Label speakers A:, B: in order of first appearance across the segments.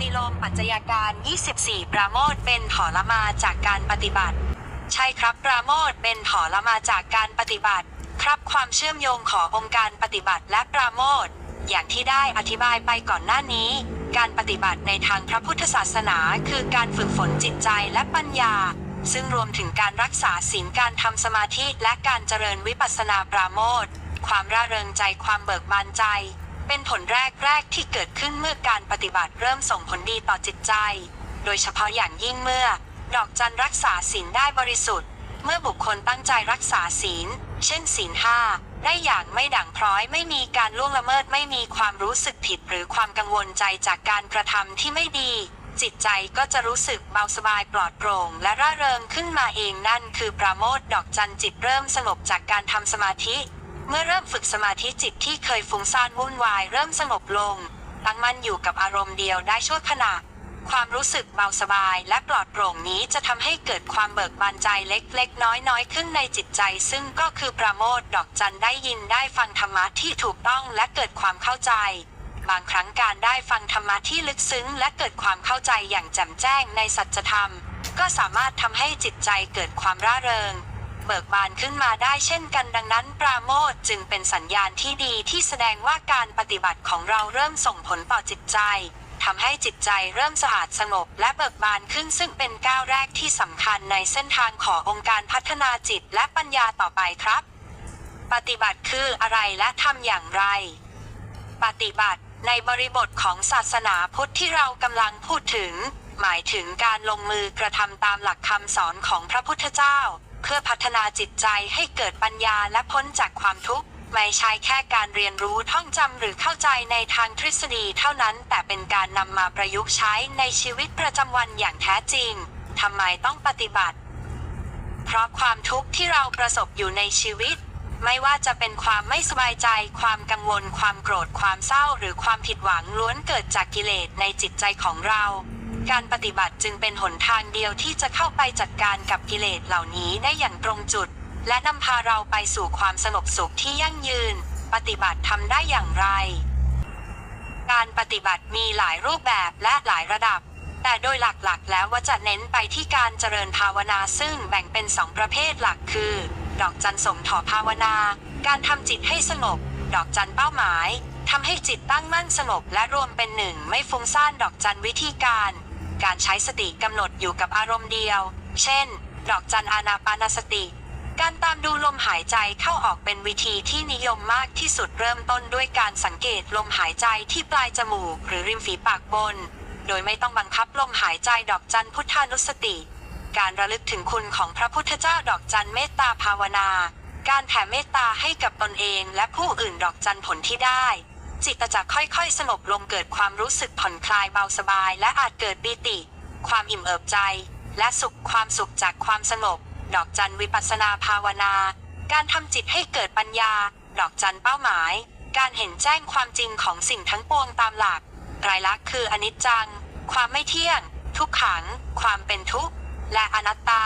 A: ฏิโลมปัจจัยการ 24 ปราโมทเป็นผละมาจากการปฏิบัติ ใช่ครับปราโมทเป็นผละมาจากการปฏิบัติ ครับความเชื่อมโยงขององค์การปฏิบัติและปราโมทอย่างที่ได้อธิบายไปก่อนหน้านี้ การปฏิบัติในทางพระพุทธศาสนาคือการฝึกฝนจิตใจและปัญญา ซึ่งรวมถึงการรักษาศีลการทำสมาธิและการเจริญวิปัสสนาปราโมทความร่าเริงใจความเบิกบานใจ เป็นผลแรกแรกที่เกิดขึ้นเมื่อการปฏิบัติเริ่มส่งผลดีต่อจิตใจ โดยเฉพาะอย่างยิ่งเมื่อ ดอกจันรักษาศีลได้บริสุทธิ์ เมื่อบุคคลตั้งใจรักษาศีล เช่นศีลห้าได้อย่างไม่ด่างพร้อยไม่มีการล่วงละเมิดไม่มีความรู้สึกผิดหรือความกังวลใจจากการกระทำที่ไม่ดี จิตใจก็จะรู้สึกเบาสบายปลอดโปร่ง และร่าเริงขึ้นมาเองนั่นคือปราโมทดอกจันจิตเริ่มสงบจากการทำสมาธิ เมื่อเริ่มฝึกสมาธิจิตที่เคยฟุ้งซ่านวุ่นวายเริ่มสงบลง ตั้งมั่นอยู่กับอารมณ์เดียวได้ชั่วขณะ ความรู้สึกเบาสบายและปลอดโปร่งนี้จะทำให้เกิดความเบิกบานใจเล็กๆ น้อยๆ ขึ้นในจิตใจ ซึ่งก็คือประโมทดอกจันได้ยินได้ฟังธรรมะที่ถูกต้องและเกิดความเข้าใจบางครั้งการได้ฟังธรรมะที่ลึกซึ้ง และเกิดความเข้าใจอย่างแจ่มแจ้งในสัจธรรม ก็สามารถทำให้จิตใจเกิดความร่าเริง เบิกบานขึ้นมาได้เช่นกันดังนั้น ปราโมทจึงเป็นสัญญาณที่ดีที่แสดงว่าการปฏิบัติของเราเริ่มส่งผลต่อจิตใจทำให้จิตใจเริ่มสะอาดสงบและเบิกบานขึ้นซึ่งเป็นก้าวแรกที่สำคัญในเส้นทางขององค์การพัฒนาจิตและปัญญาต่อไปครับ ปฏิบัติคืออะไรและทำอย่างไร ปฏิบัติในบริบทของศาสนาพุทธที่เรากำลังพูดถึง หมายถึงการลงมือกระทำตามหลักคำสอนของพระพุทธเจ้า เพื่อพัฒนาจิตใจให้เกิดปัญญาและพ้นจากความทุกข์ ไม่ใช่แค่การเรียนรู้ท่องจำหรือเข้าใจในทางทฤษฎีเท่านั้น แต่เป็นการนำมาประยุกต์ใช้ในชีวิตประจำวันอย่างแท้จริงทำไมต้องปฏิบัติ เพราะความทุกข์ที่เราประสบอยู่ในชีวิต ไม่ว่าจะเป็นความไม่สบายใจ ความกังวล ความโกรธ ความเศร้า หรือความผิดหวังล้วนเกิดจากกิเลสในจิตใจของเรา การปฏิบัติจึงเป็นหนทางเดียวที่จะเข้าไปจัดการกับกิเลสเหล่านี้ได้อย่างตรงจุด และนำพาเราไปสู่ความสงบสุขที่ยั่งยืน ปฏิบัติทำได้อย่างไร การปฏิบัติมีหลายรูปแบบและหลายระดับ แต่โดยหลักๆ แล้วว่าจะเน้นไปที่การเจริญภาวนาซึ่งแบ่งเป็นสองประเภทหลักคือ ดอกจันสมถอภาวนา การทำจิตให้สงบ ดอกจันเป้าหมายทำให้จิตตั้งมั่นสงบและรวมเป็นหนึ่งไม่ฟุ้งซ่านดอกจันวิธีการ การใช้สติกำหนดอยู่กับอารมณ์เดียว เช่น ดอกจันอานาปานสติ การตามดูลมหายใจเข้าออกเป็นวิธีที่นิยมมากที่สุดเริ่มต้นด้วยการสังเกตลมหายใจที่ปลายจมูกหรือริมฝีปากบน โดยไม่ต้องบังคับลมหายใจดอกจันพุทธานุสติ การระลึกถึงคุณของพระพุทธเจ้าดอกจันเมตตาภาวนา การแผ่เมตตาให้กับตนเองและผู้อื่นดอกจันผลที่ได้ จิตจะค่อยๆ สงบลงเกิดความรู้สึกผ่อนคลายเบาสบาย และอาจเกิดปีติ ความอิ่มเอิบใจ และสุขความสุขจากความสงบ ดอกจันวิปัสนาภาวนา การทำจิตให้เกิดปัญญา ดอกจันเป้าหมาย การเห็นแจ้งความจริงของสิ่งทั้งปวงตามหลักไตรลักษณ์คืออนิจจัง ความไม่เที่ยง ทุกขัง ความเป็นทุกข์ และอนัตตา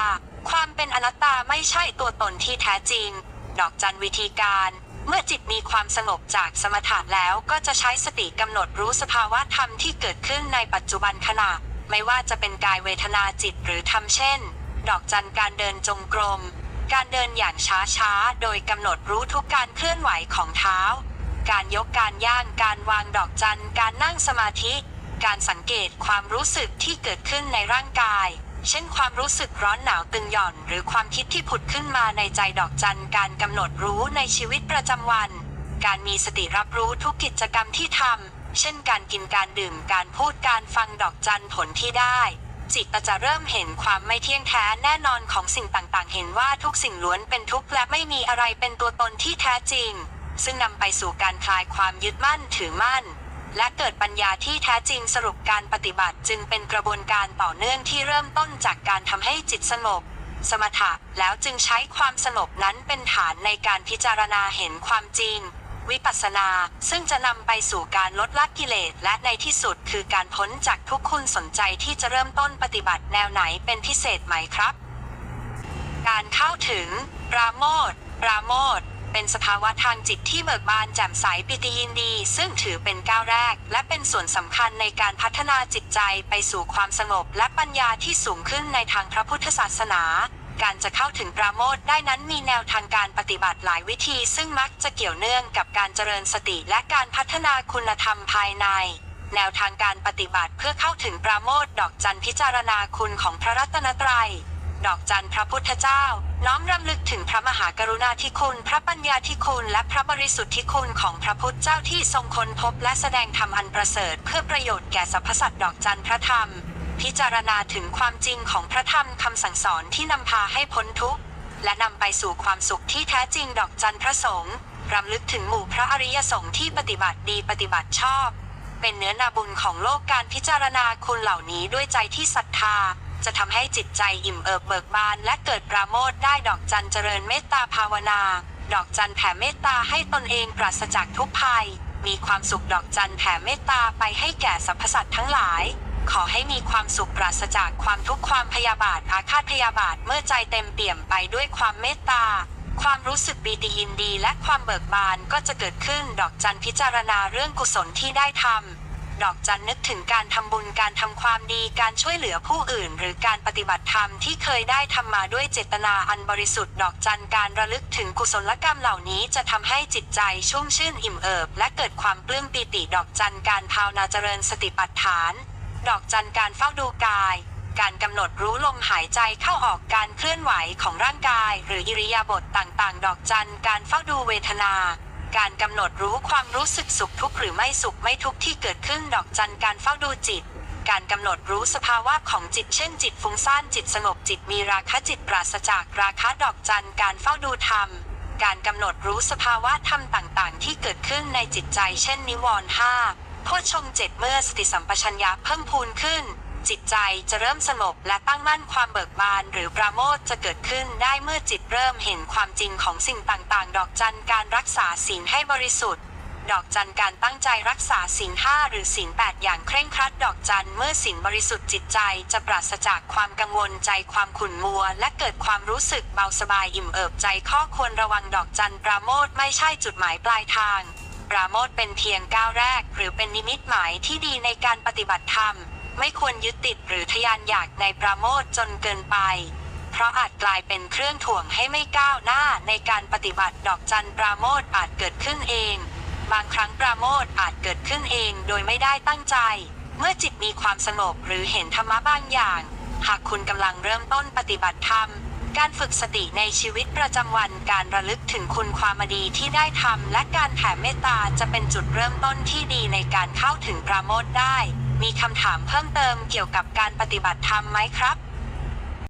A: ความเป็นอนัตตาไม่ใช่ตัวตนที่แท้จริง ดอกจันวิธีการ เมื่อจิตมีความสงบจากสมถะแล้วก็จะใช้สติกำหนดรู้สภาวะธรรมที่เกิดขึ้นในปัจจุบันขณะ ไม่ว่าจะเป็นกายเวทนาจิตหรือธรรมเช่น ดอกจันการเดินจงกรม การเดินอย่างช้าๆ โดยกำหนดรู้ทุกการเคลื่อนไหวของเท้า การยกการย่างการวางดอกจันการนั่งสมาธิ การสังเกตความรู้สึกที่เกิดขึ้นในร่างกาย เช่นความรู้สึกร้อนหนาวตึงหย่อน หรือความคิดที่ผุดขึ้นมาในใจดอกจันการกำหนดรู้ในชีวิตประจำวัน การมีสติรับรู้ทุกกิจกรรมที่ทำเช่นการกินการดื่มการพูดการฟังดอกจันผลที่ได้ จิตจะเริ่มเห็นความไม่เที่ยงแท้แน่นอนของสิ่งต่างๆ เห็นว่าทุกสิ่งล้วนเป็นทุกข์และไม่มีอะไรเป็นตัวตนที่แท้จริง ซึ่งนำไปสู่การคลายความยึดมั่นถือมั่น และเกิดปัญญาที่แท้จริงสรุปการปฏิบัติจึงเป็นกระบวนการต่อเนื่องที่เริ่มต้นจากการทำให้จิตสงบ สมถะแล้วจึงใช้ความสงบนั้นเป็นฐานในการพิจารณาเห็นความจริง วิปัสสนาซึ่งจะนำไปสู่การลดละกิเลสและในที่สุดคือการพ้นจากทุกข์คุณสนใจที่จะเริ่มต้นปฏิบัติแนวไหนเป็นพิเศษไหมครับ การเข้าถึงปราโมทปราโมท เป็นสภาวะทางจิตที่เบิกบานแจ่มใสปิติยินดี ซึ่งถือเป็นก้าวแรก และเป็นส่วนสำคัญในการพัฒนาจิตใจไปสู่ความสงบและปัญญาที่สูงขึ้นในทางพระพุทธศาสนาการจะเข้าถึงปราโมทได้นั้นมีแนวทางการปฏิบัติหลายวิธี ซึ่งมักจะเกี่ยวเนื่องกับการเจริญสติและการพัฒนาคุณธรรมภายใน แนวทางการปฏิบัติเพื่อเข้าถึงปราโมทดอกจันพิจารณาคุณของพระรัตนตรัย ดอกจันพระพุทธเจ้า น้อมรำลึกถึงพระมหากรุณาธิคุณ พระปัญญาธิคุณ และพระบริสุทธิคุณของพระพุทธเจ้าที่ทรงค้นพบและแสดงธรรมอันประเสริฐ เพื่อประโยชน์แก่สรรพสัตว์ดอกจันพระธรรม พิจารณาถึงความจริงของพระธรรมคำสั่งสอนที่นำพาให้พ้นทุกข์และนำไปสู่ความสุขที่แท้จริงดอกจันพระสงฆ์รำลึกถึงหมู่พระอริยสงฆ์ที่ปฏิบัติดีปฏิบัติชอบ เป็นเนื้อนาบุญของโลกการพิจารณาคุณเหล่านี้ด้วยใจที่ศรัทธา จะทำให้จิตใจอิ่มเอิบเบิกบานและเกิดปราโมทได้ดอกจันเจริญเมตตาภาวนา ดอกจันแผ่เมตตาให้ตนเองปราศจากทุกภัย มีความสุขดอกจันแผ่เมตตาไปให้แก่สรรพสัตว์ทั้งหลาย ขอให้มีความสุขปราศจากความทุกข์ความพยาบาทอาฆาตพยาบาทเมื่อใจเต็มเปี่ยมไปด้วยความเมตตาความรู้สึกปีติยินดีและความเบิกบานก็จะเกิดขึ้นดอกจันพิจารณาเรื่องกุศลที่ได้ทำ ดอกจันนึกถึงการทำบุญการทำความดีการช่วยเหลือผู้อื่น หรือการปฏิบัติธรรมที่เคยได้ทำมาด้วยเจตนาอันบริสุทธิ์ดอกจันการระลึกถึงกุศลกรรมเหล่านี้จะทำให้จิตใจชุ่มชื่นอิ่มเอิบ และเกิดความปลื้มปีติดอกจันการภาวนาเจริญสติปัฏฐาน ดอกจันการเฝ้าดูกาย การกำหนดรู้ลมหายใจเข้าออกการเคลื่อนไหวของร่างกาย หรืออิริยาบถต่างๆ ดอกจันการเฝ้าดูเวทนา การกำหนดรู้ความรู้สึกสุขทุกข์หรือไม่สุขไม่ทุกข์ที่เกิดขึ้นดอกจันการเฝ้าดูจิต การกำหนดรู้สภาวะของจิตเช่นจิตฟุ้งซ่านจิตสงบจิตมีราคะจิตปราศจากราคะดอกจันการเฝ้าดูธรรม การกำหนดรู้สภาวะธรรมต่างๆ ที่เกิดขึ้นในจิตใจ เช่นนิวรณ์ห้าโพชงเจ็ดเมื่อสติสัมปชัญญะเพิ่มพูนขึ้น จิตใจจะเริ่มสงบและตั้งมั่นความเบิกบานหรือปราโมทจะเกิดขึ้นได้เมื่อจิตเริ่มเห็นความจริงของสิ่งต่างๆ ดอกจันการรักษาศีลให้บริสุทธิ์ ดอกจันการตั้งใจรักษาศีลห้าหรือศีลแปดอย่างเคร่งครัดดอกจันเมื่อศีลบริสุทธิ์จิตใจจะปราศจากความกังวลใจความขุ่นมัว และเกิดความรู้สึกเบาสบายอิ่มเอิบใจข้อควรระวังดอกจันปราโมทไม่ใช่จุดหมายปลายทางปราโมทเป็นเพียงก้าวแรก หรือเป็นนิมิตหมายที่ดีในการปฏิบัติธรรม ไม่ควรยึดติดหรือทะยานอยากในปราโมทจนเกินไป เพราะอาจกลายเป็นเครื่องถ่วงให้ไม่ก้าวหน้าในการปฏิบัติดอกจันปราโมทอาจเกิดขึ้นเอง บางครั้งปราโมทอาจเกิดขึ้นเองโดยไม่ได้ตั้งใจ เมื่อจิตมีความสงบหรือเห็นธรรมะบางอย่าง หากคุณกำลังเริ่มต้นปฏิบัติธรรมการฝึกสติในชีวิตประจำวันการระลึกถึงคุณความดีที่ได้ทำและการแผ่เมตตาจะเป็นจุดเริ่มต้นที่ดีในการเข้าถึงปราโมทได้ มีคำถามเพิ่มเติมเกี่ยวกับการปฏิบัติธรรมไหมครับ